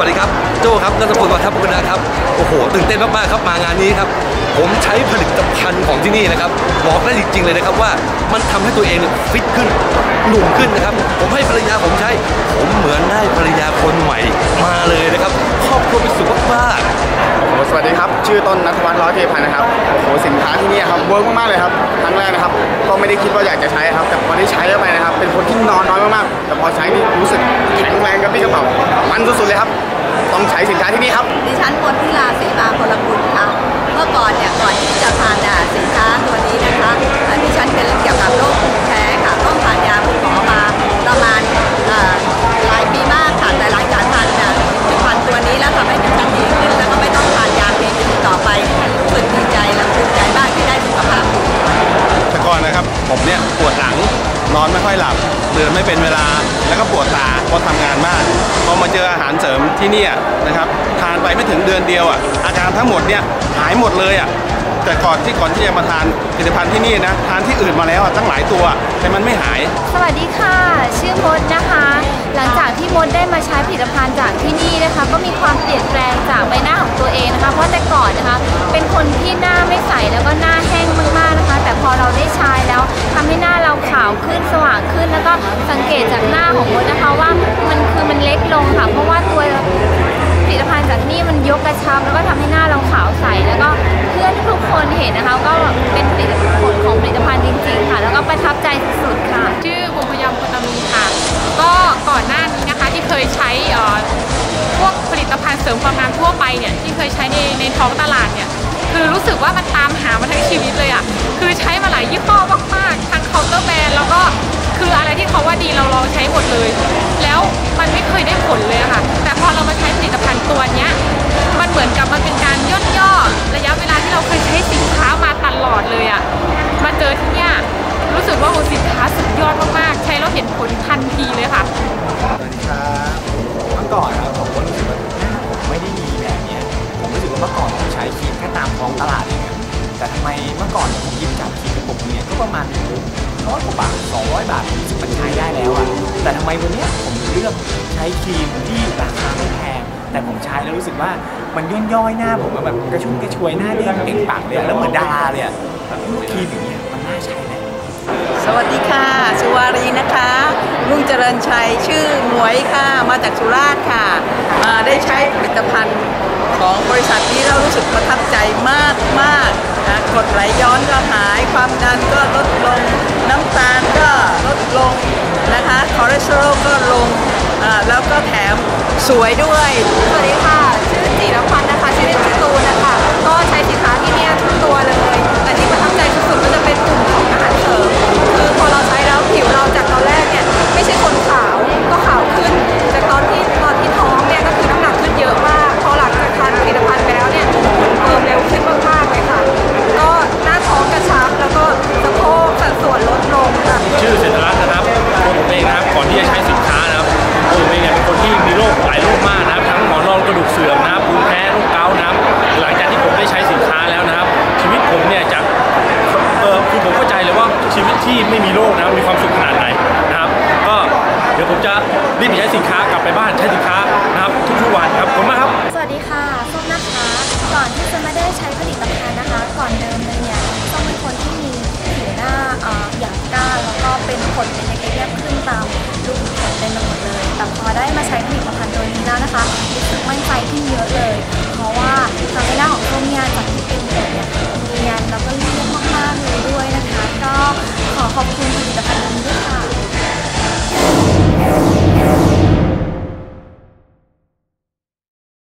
วัสดีครับ โจครับนัทพลวัฒนบุญนะครับ โอ้โห ตื่นเต้นมากๆครับ มางานนี้ครับ ผมใช้ผลิตภัณฑ์ของที่นี่นะครับ บอกได้จริงๆเลยนะครับว่ามันทำให้ตัวเองฟิตขึ้น หนุ่มขึ้นนะครับ ผมให้ภรรยาผมใช้ ผมเหมือนได้ภรรยาคนใหม่มาเลยนะครับ ครอบครัวเป็นสุขมากๆสวัสดีครับ ชื่อต้นนัทวัฒน์ร้อยเทพันนะครับ โอ้โห สินค้าที่นี่ครับเวิร์กมากๆเลยครับ ครั้งแรกนะครับ ก็ไม่ได้คิดว่าอยากจะใช้ครับ แต่พอได้ใช้เข้าไปนะครับ เป็นคนที่นอนน้อยมากๆ แต่พอใช้นี่รู้สึก แข็งแรงกับพี่กระเป๋ามันสุดๆเลยครับ ต้องใช้สินค้าที่นี่ครับ ดิฉันมนทิลาศรีมาพลกุลค่ะ เมื่อก่อนเนี่ยก่อนที่จะทานอะสินค้าตัวนี้นะคะอ่าดิฉันเป็นเกี่ยวกับโรคภูมิแพ้ค่ะ ต้องทานยาคุณหมอมาประมาณเอ่อหลายปีมากค่ะแต่หลังจากทานอะผลิตภัณฑ์ตัวนี้แล้วทำให้ดิฉันดีขึ้นแล้วก็ไม่ต้องทานยาเคมีต่อไปรู้สึกดีใจและภูมิใจมากที่ได้สุขภาพดีแต่ก่อนนะครับผมเนี่ยปวดหลัง นอนไม่ค่อยหลับเดินไม่เป็นเวลาแล้วก็ปวดตาเพราะทำงานมากพอมาเจออาหารเสริมที่นี่นะครับทานไปไม่ถึงเดือนเดียวอะอาการทั้งหมดเนี่ยหายหมดเลยอะแต่ก่อนที่ก่อนที่จะมาทานผลิตภัณฑ์ที่นี่นะทานที่อื่นมาแล้วอะตั้งหลายตัว แต่มันไม่หาย สวัสดีค่ะ ชื่อมดนะคะ หลังจากที่มดได้มาใช้ผลิตภัณฑ์จากที่นี่นะคะ ก็มีความ ก็สังเกตจากหน้าของมดนะคะว่ามันคือมันเล็กลงค่ะ เพราะว่าตัวผลิตภัณฑ์จากนี่มันยกกระชับแล้วก็ทำให้หน้าเราขาวใสแล้วก็เพื่อนทุกคนเห็นนะคะ ก็เป็นผลิตผลของผลิตภัณฑ์จริง ๆ ค่ะ แล้วก็ประทับใจสุดๆค่ะ ชื่อวงพยอมคุณมีค่ะ ก็ก่อนหน้านี้นะคะที่เคยใช้พวกผลิตภัณฑ์เสริมความงามทั่วไปเนี่ยที่เคยใช้ในในท้องตลาดเนี่ยคือรู้สึกว่ามันตามหามาทั้งชีวิตเลยอะ่ะคือใช้มาหลายยี่ห้อมากๆทั้งเคาน์เตอร์แบรนด์แล้วก็ คืออะไรที่เขาว่าดีเราลองใช้หมดเลย แล้วมันไม่เคยได้ผลเลยค่ะ แต่พอเรามาใช้ผลิตภัณฑ์ตัวเนี้ยมันเหมือนกับมันเป็นการย่นย่อระยะเวลาที่เราเคยใช้สินค้ามาตลอดเลยอะ่ะมาเจอที่เนี้ยรู้สึกว่าโอ้สินค้าสุดยอดมากๆใช้แล้วเห็นผลทันทีเลยค่ะสวัสดีครับเมื่อก่อนครับผมก็รู้สึกว่าหน้าผมไม่ได้ดีแบบเนี้ยผมรู้สึกว่าเมื่อก่อนผมใช้ครีมแค่ตามท้องตลาดเองแต่ทำไมเมื่อก่อนผมหยิบจับครีมกระปุกเนี่ยก็ประมาณ ร้อยกว่าบาทสองร้อยบาทมันใช้ได้แล้วอะแต่ทำไมวันนี้ผมเลือกใช้ครีมที่ราคาไม่แพงแต่ผมใช้แล้วรู้สึกว่ามันย่นย่อยหน้าผมอะแบบกระชุ่มกระชวยหน้าเด้งเป่งปลั่งเลยแล้วเหมือนดาราเลยอะแบบครีมอย่างเงี้ยมันน่าใช้นะสวัสดีค่ะ สุวารีนะคะรุ่งเจริญชัยชื่อหมวยค่ะ มาจากสุราษฎร์ค่ะ ได้ใช้ผลิตภัณฑ์ แถมสวยด้วย สวัสดีค่ะ ชื่อจีรพั ที่มีโรคหลายโรคมากนะครับทั้งหมอนรองกระดูกเสื่อมนะครับภูมิแพ้โรคเกาต์นะครับหลังจากที่ผมได้ใช้สินค้าแล้วนะครับ ชีวิตผมเนี่ยจากเออคือผมเข้าใจเลยว่าชีวิตที่ไม่มีโรคนะครับมีความสุขขนาดไหนนะครับ ก็เดี๋ยวผมจะรีบไปใช้สินค้ากลับไปบ้านใช้สินค้า นะคะรู้สึกมั่นใจขึ้นเยอะเลย เพราะว่าทางด้านของตัวเนี่ยจากที่เป็นเด็กเนี่ยเรียนแล้วก็เรียนมากๆเลยด้วยนะคะ ก็ขอขอบคุณ